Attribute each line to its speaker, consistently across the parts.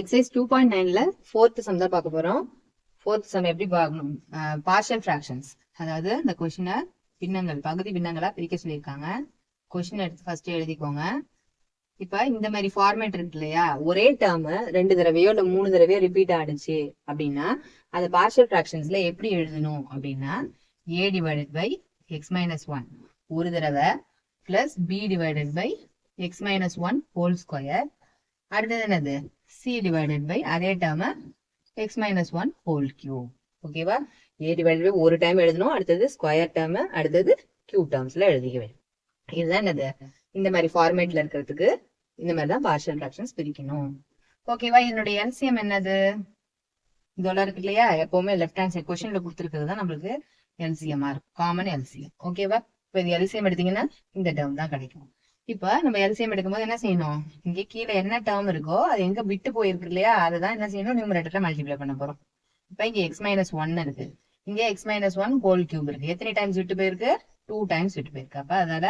Speaker 1: Exercise two point நைன்ல fourth sum தான் பார்க்க போறோம். ஃபோர்த் சம் எப்படி பார்க்கணும்? பார்ஷியல் ஃப்ராக்ஷன்ஸ் அதாவது இந்த கொஷினை பின்னங்கள் பகுதி பின்னங்களா பிரிக்க சொல்லியிருக்காங்க. கொஷின் எடுத்து ஃபர்ஸ்ட் எழுதிக்கோங்க. இப்ப இந்த மாதிரி ஃபார்மேட் இருக்கு இல்லையா? ஒரே டேர்ம் ரெண்டு தடவையோ இல்ல மூணு தடவையோ ரிப்பீட் ஆடுச்சு அப்படின்னா அதை பார்ஷியல் ஃப்ராக்ஷன்ஸ்ல எப்படி எழுதணும் அப்படின்னா A divided by X minus one ஒரு தடவை plus B divided by X minus one whole square அடுத்தது என்னது? சி டிவைடட் பை அதே term X minus one whole cube ஓகேவா ஏ டிவைடட் பை ஒரு டைம் எழுதணும் அடுத்தது ஸ்கொயர் டேர்ம் அடுத்தது கியூ டேர்ம்ஸ்ல எழுதிக்க வேண்டும். இதுதான் என்னது? இந்த மாதிரி ஃபார்மேட்ல இருக்கிறதுக்கு இந்த மாதிரி தான் பார்ஷியல் ஃபிராக்ஷன்ஸ் பிரிக்கணும். ஓகேவா என்னுடைய எல்சிஎம் என்னது? இதெல்லாம் இருக்கு இல்லையா? எப்பவுமே லெஃப்ட் ஹேண்ட் சைட் கொஸ்டின்ல கொடுத்துருக்கிறது தான் நம்மளுக்கு எல்சிஎம்மா இருக்கும். காமன் எல்சிஎம் ஓகேவா இப்போ இது எல்சிஎம் எடுத்தீங்கன்னா இந்த டேர்ம் தான் கிடைக்கும். இப்ப நம்ம எல்சிஎம் எடுக்கும்போது என்ன செய்யணும்? இங்க கீழே என்ன டேர்ம் இருக்கோ அது எங்க விட்டு போயிருக்கு இல்லையா அதுதான் என்ன செய்யணும்? நியூமரேட்டர்ல மல்டிப்ளை பண்ண போறோம். இப்ப இங்க எக்ஸ் மைனஸ் ஒன் இருக்கு. இங்க X minus one whole cube இருக்கு. எத்தனை டைம்ஸ் விட்டு போயிருக்கு? டூ டைம்ஸ் விட்டு போயிருக்கு. அப்ப அதால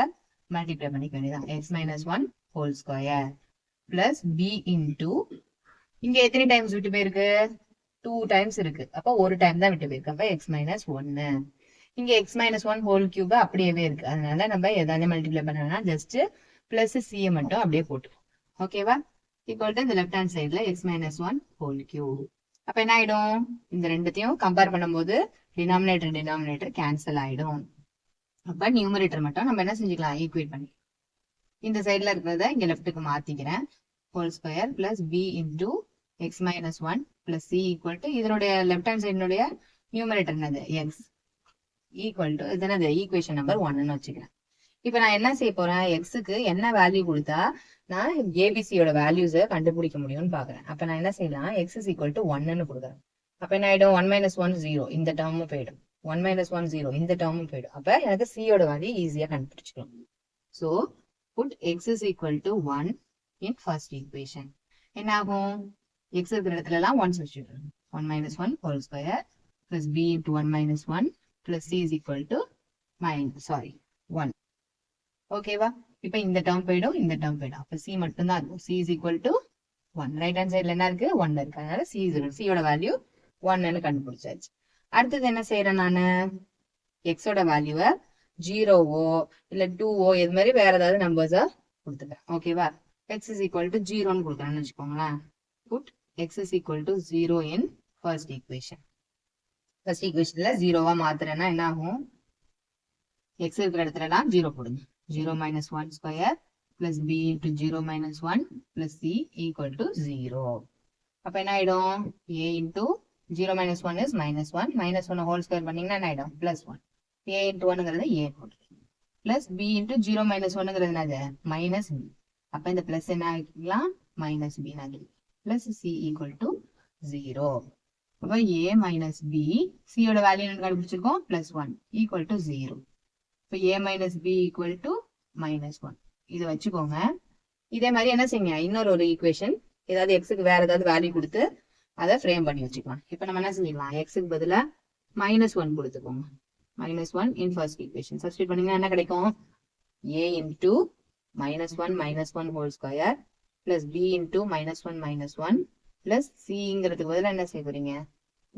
Speaker 1: மல்டிப்ளை பண்ணிக்க வேண்டியதான் X minus one whole square plus B into இங்க எத்தனை டைம்ஸ் விட்டு போயிருக்கு? டூ டைம்ஸ் இருக்கு. அப்ப ஒரு டைம் தான் விட்டு போயிருக்கு. அப்ப எக்ஸ் மைனஸ் ஒன்னு இங்க X minus one whole cube அப்படியே இருக்கு. அதனால நம்ம எதாவது மல்டிப்ளை பண்ணோம்னா ஜஸ்ட் பிளஸ் சிஏ மட்டும் அப்படியே போட்டு ஓகேவா ஈக்குவல் டு இந்த லெஃப்ட் ஹேண்ட் சைட்ல X minus one whole cube அப்ப என்ன ஆயிடும்? இந்த ரெண்டுத்தையும் கம்பேர் பண்ணும்போது டினாமினேட்டர் டினாமினேட்டர் கேன்சல் ஆயிடும். அப்ப நியூமரேட்டர் மட்டும் நம்ம என்ன செஞ்சுக்கலாம்? ஈக்குவேட் பண்ணி. இந்த சைட்ல இருக்கிறத இங்க லெஃப்ட்டுக்கு மாத்திக்கிறேன். Whole square plus B into X minus one plus C equal to இதனுடைய லெஃப்ட் ஹேண்ட் சைடினுடைய நியூமரேட்டர் என்னது? எக்ஸ் ஈக்குவல் டு இது என்னது ஈக்குவேஷன் நம்பர் ஒன்னு வச்சுக்கிறேன். இப்ப நான் என்ன செய்ய போறேன்? எக்ஸுக்கு என்ன வேல்யூ கொடுத்தா நான் ஏபிசியோட வேல்யூஸை கண்டுபிடிக்க முடியும்னு பாக்குறேன். அப்ப நான் என்ன செய்யலாம்? எக்ஸ் இஸ் ஈக்குவல் டு ஒன்னு கொடுக்குறேன். அப்ப என்ன ஆயிடும்? ஒன் மைனஸ் ஒன் ஜீரோ இந்த டேர்மும் போயிடும். ஒன் மைனஸ் ஒன் ஜீரோ இந்த டேர்மும் போயிடும். அப்ப எனக்கு சியோட வேல்யூ ஈஸியா கண்டுபிடிச்சிக்கலாம். So put X is equal to one in first equation என்ன ஆகும் எக்ஸ் இருக்கிற இடத்துல எல்லாம் one வச்சுடுறோம் one minus one whole square plus B into one minus one plus C is equal to minus sorry one ஓகேவா இப்போ இந்த term போயிடும் இந்த டேர்ம் போயிடும். அப்போ சி மட்டும்தான் இருக்கும். C is equal to one right hand சைடில் என்ன இருக்கு? ஒன் இருக்கு. அதனால சி இஸ் சியோட வேல்யூ ஒன்னு கண்டுபிடிச்சாச்சு. அடுத்தது என்ன செய்யறேன் நான்? எக்ஸோட வேல்யூவை ஜீரோவோ இல்ல டூவோ இது மாதிரி வேற ஏதாவது நம்பர்ஸை கொடுத்துட்டேன் ஓகேவா எக்ஸ் இஸ் ஈக்குவல் டு ஜீரோன்னு கொடுக்குறேன்னு வச்சுக்கோங்களேன். Put x is equal to zero in first equation first ஈக்குவேஷன்ல ஜீரோவா மாத்துறேன்னா என்ன ஆகும் எக்ஸ் இருக்கிற இடத்துலலாம் ஜீரோ போடுங்க. Zero minus one square plus B into zero minus one plus C equal to zero அப்ப என்ன ஆயிடும்? A into zero minus one is minus one minus one whole square பண்ணீங்கன்னா என்ன ஆயிடும்? பிளஸ் ஒன் ஏ into ஒன்னுங்கிறது ஏ போட்டுருக்கேன் plus B into zero minus ஒன்னுங்கிறது என்னது? Minus B அப்ப இந்த பிளஸ் என்ன ஆகிக்கலாம்? மைனஸ் பி நான் plus c equal to zero அப்போ ஏ மைனஸ் பி சியோட வேல்யூ என்ன கண்டுபிடிச்சிருக்கோம். Plus one equal to zero இப்போ a minus b equal to minus one இதை வச்சுக்கோங்க. இதே மாதிரி என்ன செய்யுங்க? இன்னொரு ஒரு ஈக்குவேஷன் ஏதாவது எக்ஸுக்கு வேற ஏதாவது வேல்யூ கொடுத்து அதை ஃப்ரேம் பண்ணி வச்சுக்கலாம். இப்போ நம்ம என்ன செஞ்சுக்கலாம் எக்ஸுக்கு பதிலாக மைனஸ் ஒன் கொடுத்துக்கோங்க. Minus one in first equation substitute பண்ணீங்கன்னா என்ன கிடைக்கும்? A into minus one minus one whole square plus B into minus one minus one plus சிங்கிறதுக்கு பதிலாக என்ன செய்ய போறீங்க?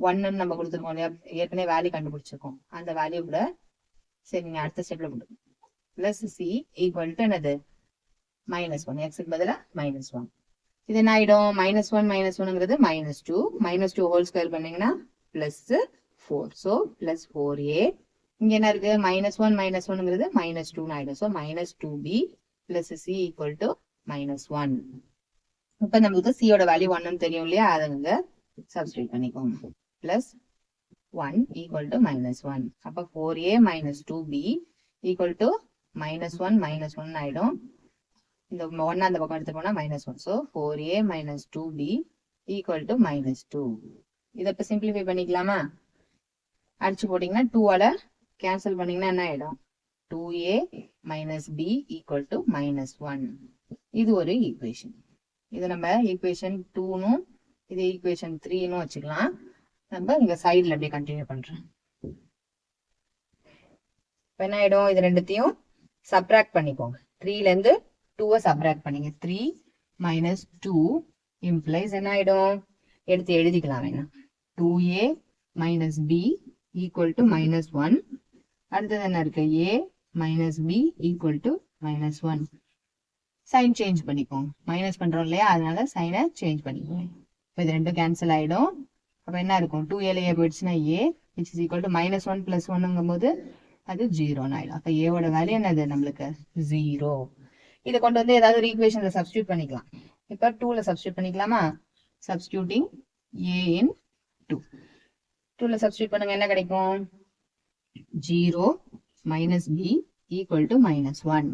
Speaker 1: ஒன்னு நம்ம கொடுத்துருக்கோம் இல்லையா? ஏற்கனவே வேல்யூ கண்டுபிடிச்சிருக்கோம். அந்த வேல்யூ கூட சரி நீங்க அடுத்த ஸ்டெப்ல போட்டு பிளஸ் சி ஈக்குவல் டு என்னது? மைனஸ் ஒன் எக்ஸுக்கு பதிலாக மைனஸ் ஒன் இது என்ன ஆயிடும்? Minus one minus ஒன்னுங்கிறது minus two minus two whole square பண்ணீங்கன்னா plus four so plus four A இங்க என்ன இருக்கு? மைனஸ் ஒன் மைனஸ் ஒன்னுங்கிறது மைனஸ் டூன்னு ஆயிடும். So minus two B plus C equal to minus one இப்போ நம்மளுக்கு சியோட வேல்யூ ஒன்னு தெரியும் இல்லையா? அதுங்க வந்து சப்ஸ்டியூட் பண்ணிக்கோங்க. Plus one equal to minus one அப்போ four A minus two B equal to minus one minus one ஆயிடும். இந்த ஒன் அந்த பக்கம் எடுத்து போனா minus one so four A minus two B equal to minus two இதை இப்போ சிம்பிளிஃபை பண்ணிக்கலாமா? அடிச்சு போட்டிங்கன்னா டூவால கேன்சல் பண்ணீங்கன்னா என்ன ஆயிடும்? Two A minus B equal to minus one இது ஒரு ஈக்குவேஷன் இது நம்ம ஈக்குவேஷன் டூனும் இது ஈக்குவேஷன் த்ரீனும் வச்சுக்கலாம். நம்ம இங்க சைடுல அப்படியே கண்டினியூ பண்றேன் இப்போ என்ன ஆயிடும்? இது ரெண்டுத்தையும் சப்ராக்ட் பண்ணிக்கோங்க. த்ரீலேருந்து டூவை சப்ராக்ட் பண்ணிங்க. த்ரீ மைனஸ் டூ இம்ப்ளைஸ் என்ன ஆயிடும்? எடுத்து எழுதிக்கலாம் வேணா. Two A minus B equal to minus one அடுத்தது என்ன இருக்கு? A minus B equal to minus one sign change பண்ணிக்கோங்க. மைனஸ் பண்றோம் இல்லையா? அதனால சைனை சேஞ்ச் பண்ணிக்கோங்க. இப்போ இது ரெண்டும் கேன்சல் ஆயிடும். அப்போ என்ன இருக்கும்? டூ ஏல ஏ போயிடுச்சுன்னா A which is equal to minus one plus ஒன்னுங்கும் போது அது ஜீரோன்னு ஆயிடும். அப்போ ஏவோட வேல்யூ என்னது நம்மளுக்கு? ஜீரோ இதை கொண்டு வந்து ஏதாவது ஒரு ஈக்குவேஷன்ல சப்ஸ்டியூட் பண்ணிக்கலாம். இப்போ டூல சப்ஸ்டியூட் பண்ணிக்கலாமா? சப்ஸ்டியூட்டிங் ஏ இன் டூ டூல சப்ஸ்டியூட் பண்ணுங்க என்ன கிடைக்கும்? Zero minus B equal to minus one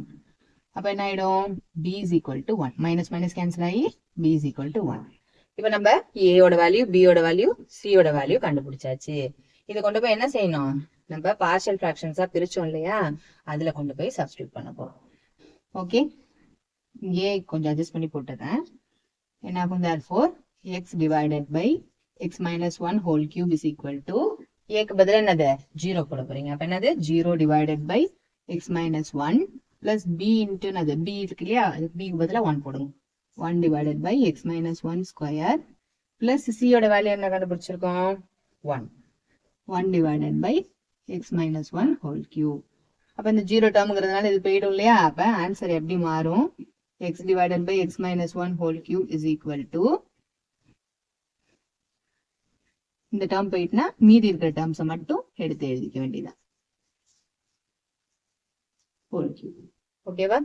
Speaker 1: அப்போ என்ன ஆயிடும்? B is equal to one minus minus cancel ஆகி B is equal to one இப்போ நம்ம ஏயோட வேல்யூ பியோட வேல்யூ சியோட வேல்யூ கண்டுபிடிச்சாச்சு. இதை கொண்டு போய் என்ன செய்யணும்? நம்ம பார்ஷியல் ஃபிராக்ஷன்ஸா பிரிச்சோம் இல்லையா? அதுல கொண்டு போய் சப்ஸ்டியூட் பண்ண போறோம். ஓகே ஏ கொஞ்சம் அட்ஜஸ்ட் பண்ணி போட்டுறேன். என்ன ஆகும்? There four X divided by X minus one whole cube is equal to ஏக்கு பதில் என்னது? ஜீரோ போட போறீங்க. அப்ப என்னது? Zero divided by X minus one plus B into என்னது? பி இருக்கு இல்லையா? பிக்கு பதிலாக ஒன் போடுங்க. One divided by X minus one square plus சியோட வேல்யூ என்ன கண்டுபிடிச்சிருக்கோம்? One one divided by X minus one whole cube அப்ப இந்த ஜீரோ டேர்ம்ங்கிறதுனால இது போயிடும் இல்லையா? அப்ப ஆன்சர் எப்படி மாறும்? X divided by X minus one whole cube is equal to இந்த டேர்ம் போயிட்டுனா மீதி இருக்கிற டேர்ம்ஸை மட்டும் எடுத்து எழுதிக்க வேண்டியதான் ஹோல் கியூப் ஓகேவா